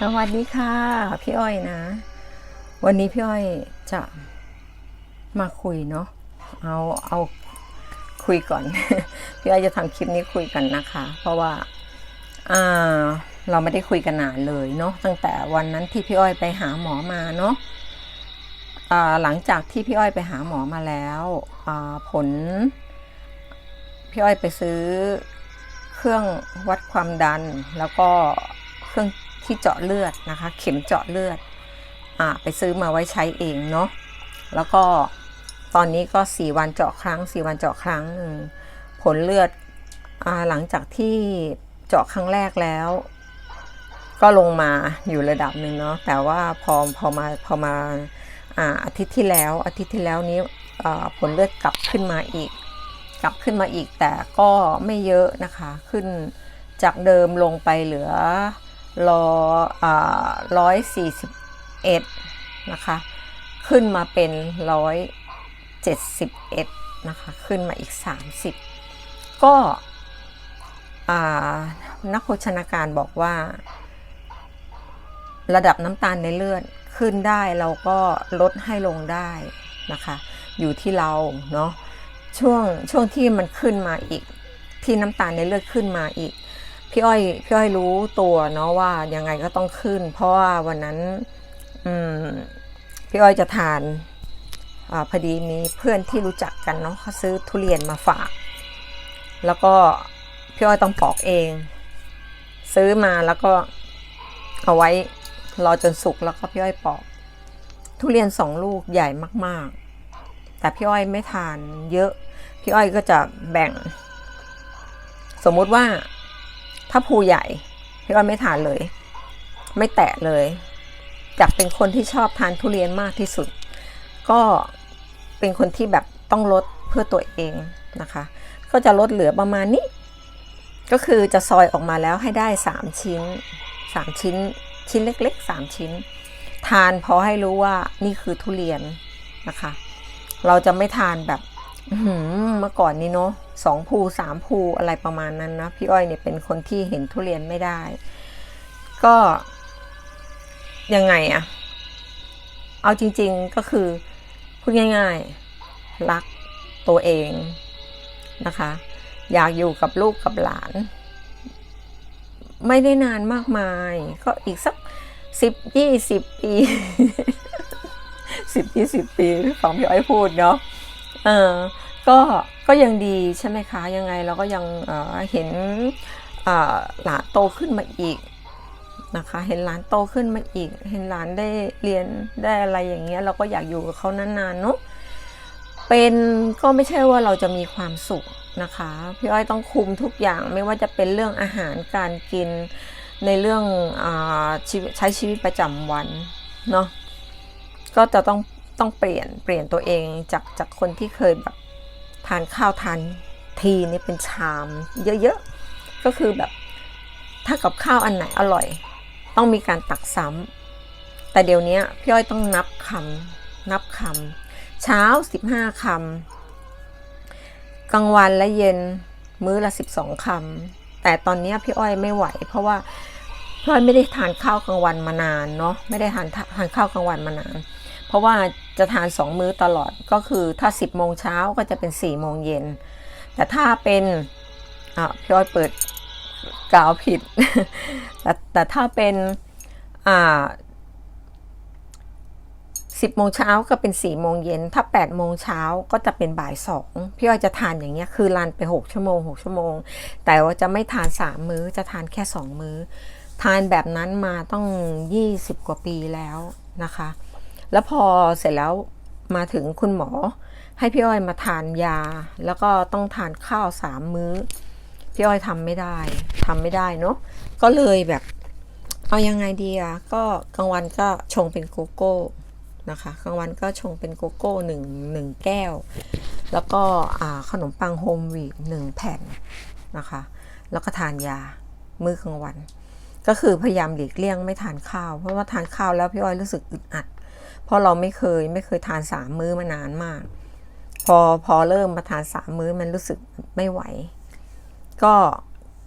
สวัสดีค่ะ พี่อ้อยนะ วันนี้พี่อ้อยจะมาคุยเนาะเอาเอาคุยก่อน พี่อ้อยจะทำคลิปนี้คุยกันนะคะ เพราะว่าอ่าเราไม่ได้คุยกันนานเลยเนาะตั้งแต่วันนั้นที่พี่อ้อยไปหาหมอมาเนาะอ่าหลังจากที่พี่อ้อยไปหาหมอมาแล้วอ่าผล พี่อ้อยไปซื้อเครื่องวัดความดันแล้วก็เครื่อง ที่เจาะเลือดนะคะ เข็มเจาะเลือดอ่าไปซื้อมาไว้ใช้เองเนาะแล้วก็ตอนนี้ก็ 4 วันเจาะครั้ง 4 วันเจาะครั้งหนึ่งผลเลือดอหลังจากที่เจาะครั้งแรกแล้ว ก็ลงมาอยู่ระดับหนึ่งเนาะแต่ว่าพอพอมาพอมาอาอาทิตย์ที่แล้วอาทิตย์ที่แล้วนี้ผลเลือดกลับขึ้นมาอีก กลับขึ้นมาอีกแต่ก็ไม่เยอะนะคะ ขึ้นจากเดิมลงไปเหลือ ร้อยสี่สิบเอ็ดนะคะ ขึ้นมาเป็นร้อยเจ็ดสิบเอ็ดนะคะ ขึ้นมาอีกสามสิบก็นักโภชนาการบอกว่า ระดับน้ำตาลในเลือดขึ้นได้เราก็ลดให้ลงได้นะคะ อยู่ที่เราเนาะช่วงช่วงที่มันขึ้นมาอีก ที่น้ำตาลในเลือดขึ้นมาอีก พี่อ้อยพี่อ้อยรู้ตัวเนาะว่ายังไงก็ต้องขึ้น เพราะว่าวันนั้นอืมพี่อ้อยจะทานอาพอดีมีเพื่อนที่รู้จักกันเนาะเขาซื้อทุเรียนมาฝาก แล้วก็พี่อ้อยต้องปอกเอง ซื้อมาแล้วก็เอาไว้รอจนสุกแล้วก็พี่อ้อยปอก ทุเรียนสองลูกใหญ่มาก ๆ แต่พี่อ้อยไม่ทานเยอะ พี่อ้อยก็จะแบ่ง สมมุติว่า ถ้าภูใหญ่พี่อ้อยไม่ทานเลย ไม่แตะเลยจากเป็นคนที่ชอบทานทุเรียนมากที่สุด ก็เป็นคนที่แบบต้องลดเพื่อตัวเองนะคะ ก็จะลดเหลือประมาณนี้ ก็คือจะซอยออกมาแล้วให้ได้สามชิ้นสามชิ้น ชิ้นเล็กๆสามชิ้น ทานพอให้รู้ว่านี่คือทุเรียนนะคะ เราจะไม่ทานแบบ เมื่อก่อนนี้เนาะสองภูสามภูอะไรประมาณนั้นนะพี่อ้อยเนี่ยเป็นคนที่เห็นทุเรียนไม่ได้ ก็ ยังไงอะเอาจริง ๆก็คือพูดง่าย ๆ รักตัวเองนะคะ อยากอยู่กับลูกกับหลาน ไม่ได้นานมากมาย ก็อีกสักสิบยี่สิบปีสิบยี่สิบปีฟังพี่อ้อยพูดเนาะเออ ก็ก็ยังดีใช่ไหมคะ ยังไงเราก็ยังเห็นหลานโตขึ้นมาอีกนะคะเห็นหลานโตขึ้นมาอีก เห็นหลานได้เรียนได้อะไรอย่างเงี้ย เราก็อยากอยู่กับเขานานๆเนาะเป็นก็ไม่ใช่ว่าเราจะมีความสุขนะคะพี่อ้อยต้องคุมทุกอย่างไม่ว่าจะเป็นเรื่องอาหารการกินในเรื่องอใช้ชีวิตประจำวันเนาะก็จะต้องต้องเปลี่ยนเปลี่ยนตัวเองจากจากคนที่เคยแบบ ทานข้าวทานทีนี่เป็นชามเยอะๆ ก็คือแบบถ้ากับข้าวอันไหนอร่อย ต้องมีการตักซ้ำแต่เดี๋ยวนี้พี่อ้อยต้องนับคำนับคำเช้า 15คำกลางวันและเย็นมื้อละ 12คำแต่ตอนนี้พี่อ้อยไม่ไหว เพราะว่าพี่อ้อยไม่ได้ทานข้าวกลางวันมานานเนาะไม่ได้ทานทานข้าวกลางวันมานาน เพราะว่าจะทานสองมื้อตลอดก็คือถ้า 10โมงเช้าก็จะเป็น4โมงเย็น แต่ถ้าเป็นอ่าพี่อ้อยเปิดกล่าวผิด แต่แต่ถ้าเป็นอ่าสิบโมงเช้าก็เป็นสี่โมงเย็น ถ้าแปดโมงเช้าก็จะเป็นบ่ายสองพี่อ้อยจะทานอย่างเงี้ยคือรันไปหกชั่วโมงหกชั่วโมง แต่ว่าจะไม่ทานสามมื้อจะทานแค่สองมื้อ ทานแบบนั้นมาต้องยี่สิบกว่าปีแล้วนะคะ แล้วพอเสร็จแล้วมาถึงคุณหมอ ให้พี่อ้อยมาทานยา แล้วก็ต้องทานข้าวสามมื้อ พี่อ้อยทำไม่ได้ทำไม่ได้เนาะก็เลยแบบเอายังไงดีอะก็กลางวันก็ชงเป็นโกโก้นะคะกลางวันก็ชงเป็นโกโก้หนึ่งหนึ่งแก้ว แล้วก็ขนมปังโฮมวีดหนึ่งแผ่นนะคะ แล้วก็ทานยามื้อกลางวัน ก็คือพยายามหลีกเลี่ยงไม่ทานข้าว เพราะว่าทานข้าวแล้วพี่อ้อยรู้สึกอึดอัด เพราะเราไม่เคยไม่เคยทานสามมื้อมานานมาก พอพอเริ่มมาทานสามมื้อมันรู้สึกไม่ไหว ก็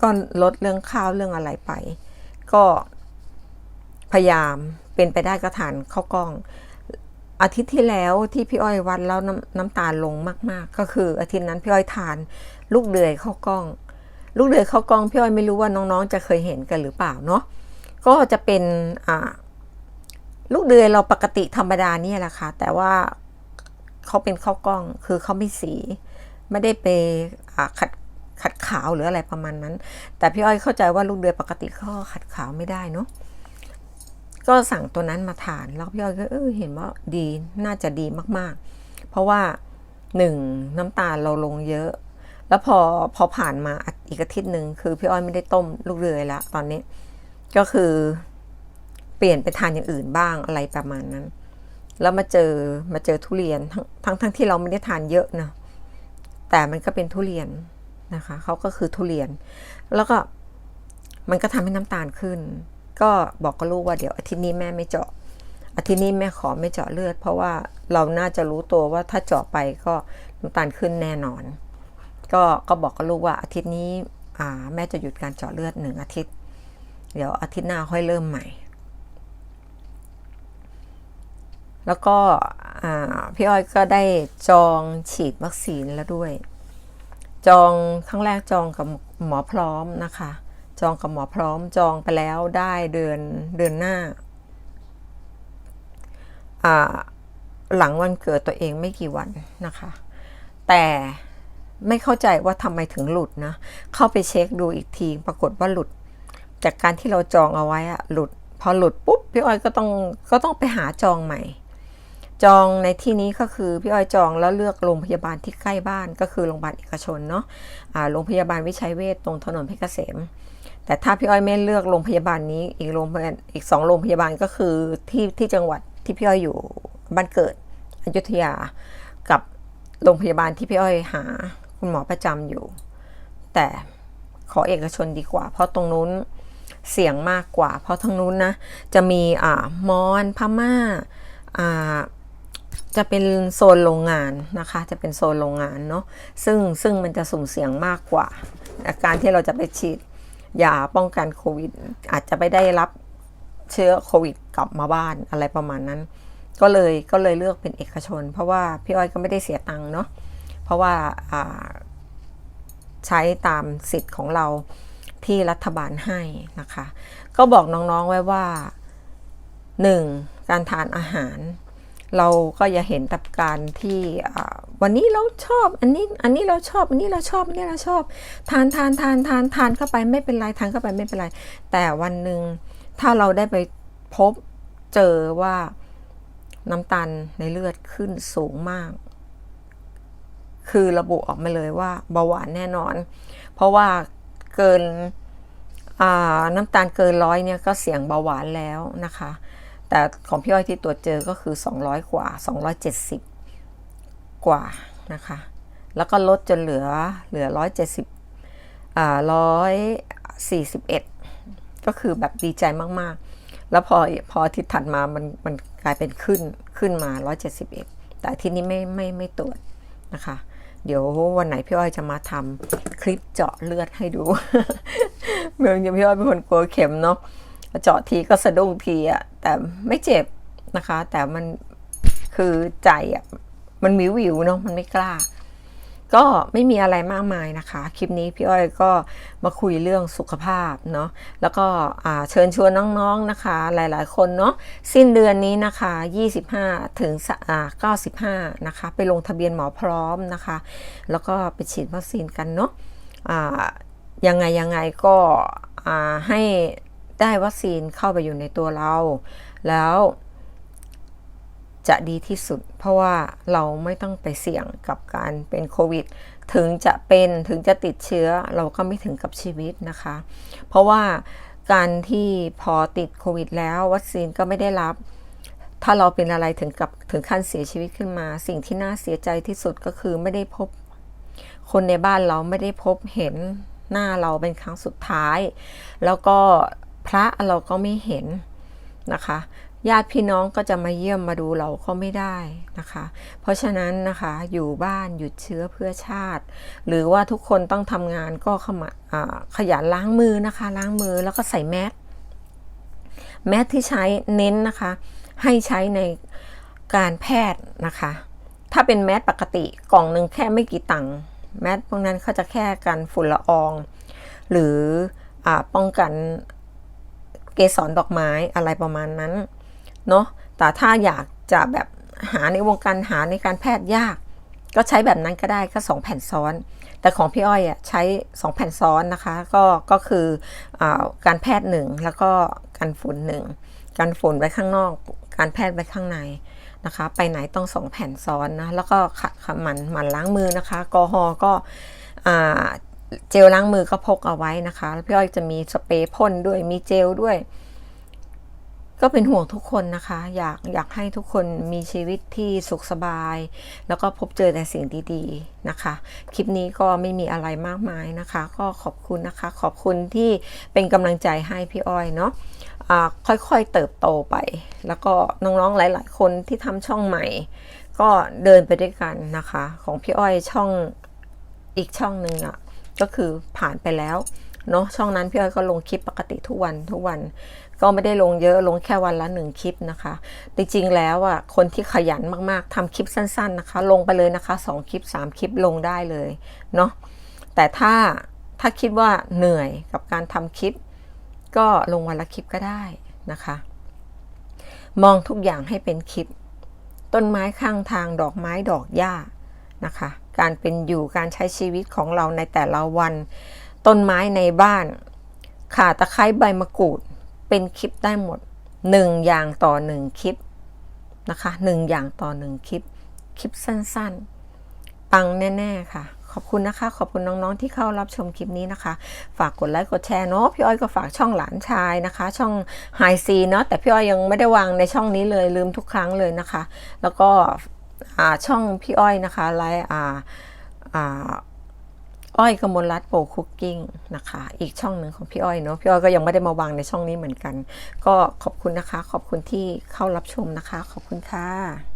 ก็ลดเรื่องข้าวเรื่องอะไรไป ก็พยายามเป็นไปได้ก็ทานข้าวกล้อง อาทิตย์ที่แล้วที่พี่อ้อยวัดแล้วน้ำน้ำตาลลงมาก ๆ ก็คือ อาทิตย์นั้นพี่อ้อยทาน ลูกเดือยข้าวกล้อง ลูกเดือยข้าวกล้องพี่อ้อยไม่รู้ว่าน้องๆ จะเคยเห็นกันหรือเปล่าเนาะก็จะเป็นอ่า ลูกเดือยเราปกติธรรมดาเนี่ยแหละค่ะ แต่ว่าเขาเป็นข้าวกล้องคือเขาไม่สี ไม่ได้ไปขัดขัดขาวหรืออะไรประมาณนั้น แต่พี่อ้อยเข้าใจว่าลูกเดือยปกติเขาขัดขาวไม่ได้เนาะก็สั่งตัวนั้นมาทานแล้วพี่อ้อยก็เออเห็นว่าดีน่าจะดีมากๆ เพราะว่าหนึ่งน้ำตาลเราลงเยอะ แล้วพอพอผ่านมาอีกอาทิตย์หนึ่งคือพี่อ้อยไม่ได้ต้มลูกเดือยแล้วตอนนี้ ก็คือ เปลี่ยนไปทานอย่างอื่นบ้างอะไรประมาณนั้น แล้วมาเจอมาเจอทุเรียนทั้งทั้งทงที่เราไม่ได้ทานเยอะนะแต่มันก็เป็นทุเรียนนะคะเขาก็คือทุเรียน แล้วก็มันก็ทำให้น้ำตาลขึ้น ก็บอกกับลูกว่าเดี๋ยวอาทิตย์นี้แม่ไม่เจาะอาทิตย์นี้แม่ขอไม่เจาะเลือด เพราะว่าเราน่าจะรู้ตัวว่าถ้าเจาะไปก็น้ำตาลขึ้นแน่นอน ก็ก็บอกกับลูกว่าอาทิตย์นี้แม่จะหยุดการเจาะเลือดหนึ่งอาทิตย์ เดี๋ยวอาทิตย์หน้าค่อยเริ่มใหม่ แล้วก็พี่อ้อยก็ได้จองฉีดวัคซีนแล้วด้วย จองครั้งแรกจองกับหมอพร้อมนะคะ จองกับหมอพร้อมจองไปแล้วได้เดือนเดือนหน้าอ่าหลังวันเกิดตัวเองไม่กี่วันนะคะ แต่ไม่เข้าใจว่าทำไมถึงหลุดนะ เข้าไปเช็คดูอีกทีปรากฏว่าหลุด จากการที่เราจองเอาไว้อะหลุด พอหลุดปุ๊บพี่อ้อยก็ต้องก็ต้องไปหาจองใหม่ จองในที่นี้ก็คือพี่อ้อยจองแล้วเลือกโรงพยาบาลที่ใกล้บ้านก็คือโรงพยาบาลเอกชนเนาะโรงพยาบาลวิชัยเวชตรงถนนเพชรเกษม แต่ถ้าพี่อ้อยไม่เลือกโรงพยาบาลนี้อีกโรงพยาบาลอีกสองโรงพยาบาลก็คือที่ที่จังหวัดที่พี่อ้อยอยู่บ้านเกิดอยุธยากับโรงพยาบาลที่พี่อ้อยหาคุณหมอประจำอยู่ แต่ขอเอกชนดีกว่า เพราะตรงนู้นเสี่ยงมากกว่า เพราะทางนู้นนะจะมีอ่ามอนพม่าอ่า จะเป็นโซนโรงงานนะคะ จะเป็นโซนโรงงานเนาะซึ่งซึ่งมันจะสุ่มเสี่ยงมากกว่า การที่เราจะไปฉีดยาป้องกันโควิด อาจจะไม่ได้รับเชื้อโควิดกลับมาบ้านอะไรประมาณนั้น ก็เลยก็เลยเลือกเป็นเอกชน เพราะว่าพี่อ้อยก็ไม่ได้เสียตังค์เนาะเพราะว่าอ่าใช้ตามสิทธิ์ของเราที่รัฐบาลให้นะคะ ก็บอกน้องๆไว้ว่า 1. การทานอาหาร เราก็อย่าเห็นแต่การที่วันนี้เราชอบ อันนี้อันนี้เราชอบ อันนี้เราชอบอันนี้เราชอบ ทานทานทานทานทานเข้าไปไม่เป็นไรทานเข้าไปไม่เป็นไร แต่วันหนึ่งถ้าเราได้ไปพบเจอว่าน้ำตาลในเลือดขึ้นสูงมาก คือระบุออกมาเลยว่าเบาหวานแน่นอน เพราะว่าเกินน้ำตาลเกินร้อยเนี่ยก็เสี่ยงเบาหวานแล้วนะคะ แต่ของพี่อ้อยที่ตรวจเจอก็คือ 200 กว่า 270 กว่านะคะ แล้วก็ลดจนเหลือเหลือ 170อ่า141 ก็คือแบบดีใจมากๆ แล้วพอพอทิตย์ถัดมามันมันกลายเป็นขึ้นขึ้นมา 171 แต่ที่นี้ไม่ไม่ไม่ตรวจนะคะเดี๋ยววันไหนพี่อ้อยจะมาทำคลิปเจาะเลือดให้ดู เมืองยังพี่อ้อยเป็นคนกลัวเข็มเนาะ เจาะทีก็สะดุ้งทีอะแต่ไม่เจ็บนะคะ แต่มันคือใจอะมันวิววิวเนาะมันไม่กล้า ก็ไม่มีอะไรมากมายนะคะ คลิปนี้พี่อ้อยก็มาคุยเรื่องสุขภาพเนาะแล้วก็เชิญชวนน้องๆนะคะ หลายๆคนเนาะสิ้นเดือนนี้นะคะ 25 ถึงอ่า95 นะคะ ไปลงทะเบียนหมอพร้อมนะคะ แล้วก็ไปฉีดวัคซีนกันเนาะยังไงยังไงก็ให้ ได้วัคซีนเข้าไปอยู่ในตัวเรา แล้วจะดีที่สุด เพราะว่าเราไม่ต้องไปเสี่ยงกับการเป็นโควิด ถึงจะเป็นถึงจะติดเชื้อเราก็ไม่ถึงกับชีวิตนะคะ เพราะว่าการที่พอติดโควิดแล้ววัคซีนก็ไม่ได้รับ ถ้าเราเป็นอะไรถึงกับถึงขั้นเสียชีวิตขึ้นมา สิ่งที่น่าเสียใจที่สุดก็คือไม่ได้พบ คนในบ้านเราไม่ได้พบเห็นหน้าเราเป็นครั้งสุดท้าย แล้วก็ พระเราก็ไม่เห็นนะคะญาติพี่น้องก็จะมาเยี่ยมมาดูเราก็ไม่ได้นะคะ เพราะฉะนั้นนะคะอยู่บ้านหยุดเชื้อเพื่อชาติ หรือว่าทุกคนต้องทำงานก็เขมาขยันล้างมือนะคะ ล้างมือแล้วก็ใส่แมสแมสที่ใช้เน้นนะคะ ให้ใช้ในการแพทย์นะคะ ถ้าเป็นแมสปกติกล่องหนึ่งแค่ไม่กี่ตังค์แมสพวกนั้นเขาจะแค่กันฝุ่นละออง หรืออป้องกัน เกสรดอกไม้อะไรประมาณนั้นเนาะแต่ถ้าอยากจะแบบหาในวงการหาในการแพทย์ยาก ก็ใช้แบบนั้นก็ได้ก็สองแผ่นซ้อน แต่ของพี่อ้อยอะใช้ 2 แผ่นซ้อนนะคะ ก็ก็คืออการแพทย์หนึ่งแล้วก็การฝุ่นหนึ่งการฝุ่นไว้ข้างนอก การแพทย์ไว้ข้างในนะคะ ไปไหนต้องสองแผ่นซ้อนนะแล้วก็ขะขะหมันหมันล้างมือนะคะกอฮอล์ก็อ่า เจลล้างมือก็พกเอาไว้นะคะ แล้วพี่อ้อยจะมีสเปรย์พ่นด้วยมีเจลด้วย ก็เป็นห่วงทุกคนนะคะ อยากอยากให้ทุกคนมีชีวิตที่สุขสบาย แล้วก็พบเจอแต่สิ่งดีๆนะคะ คลิปนี้ก็ไม่มีอะไรมากมายนะคะ ก็ขอบคุณนะคะ ขอบคุณที่เป็นกำลังใจให้พี่อ้อยเนาะค่อยๆเติบโตไป แล้วก็น้องๆหลาย ๆ คนที่ทำช่องใหม่ ก็เดินไปด้วยกันนะคะ ของพี่อ้อยช่องอีกช่องหนึ่งอะ ก็คือผ่านไปแล้วเนาะช่องนั้นพี่อ้อยก็ลงคลิปปกติทุกวันทุกวัน ก็ไม่ได้ลงเยอะลงแค่วันละหนึ่งคลิปนะคะ จริงๆแล้วอะคนที่ขยันมากๆทำคลิปสั้น ๆนะคะ ลงไปเลยนะคะสองคลิปสามคลิปลงได้เลยเนาะแต่ถ้าถ้าคิดว่าเหนื่อยกับการทำคลิป ก็ลงวันละคลิปก็ได้นะคะ มองทุกอย่างให้เป็นคลิป ต้นไม้ข้างทางดอกไม้ดอกหญ้านะคะ การเป็นอยู่การใช้ชีวิตของเราในแต่ละวัน ต้นไม้ในบ้าน ข่าตะไคร้ใบมะกรูด เป็นคลิปได้หมดหนึ่งอย่างต่อหนึ่งคลิปนะคะหนึ่งอย่างต่อหนึ่งคลิป คลิปสั้นๆ ปังแน่ ๆ ค่ะ ขอบคุณนะคะ ขอบคุณน้องๆที่เข้ารับชมคลิปนี้นะคะ ฝากกดไลค์กดแชร์เนาะพี่อ้อยก็ฝากช่องหลานชายนะคะ ช่องไฮซีเนาะแต่พี่อ้อยยังไม่ได้วางในช่องนี้เลยลืมทุกครั้งเลยนะคะ แล้วก็ ช่องพี่อ้อยนะคะไลฟ์อ้อยกมลรัตน์โปรคุกกิ้งนะคะ อีกช่องหนึ่งของพี่อ้อยเนาะพี่อ้อยก็ยังไม่ได้มาวางในช่องนี้เหมือนกัน ก็ขอบคุณนะคะ ขอบคุณที่เข้ารับชมนะคะ ขอบคุณค่ะ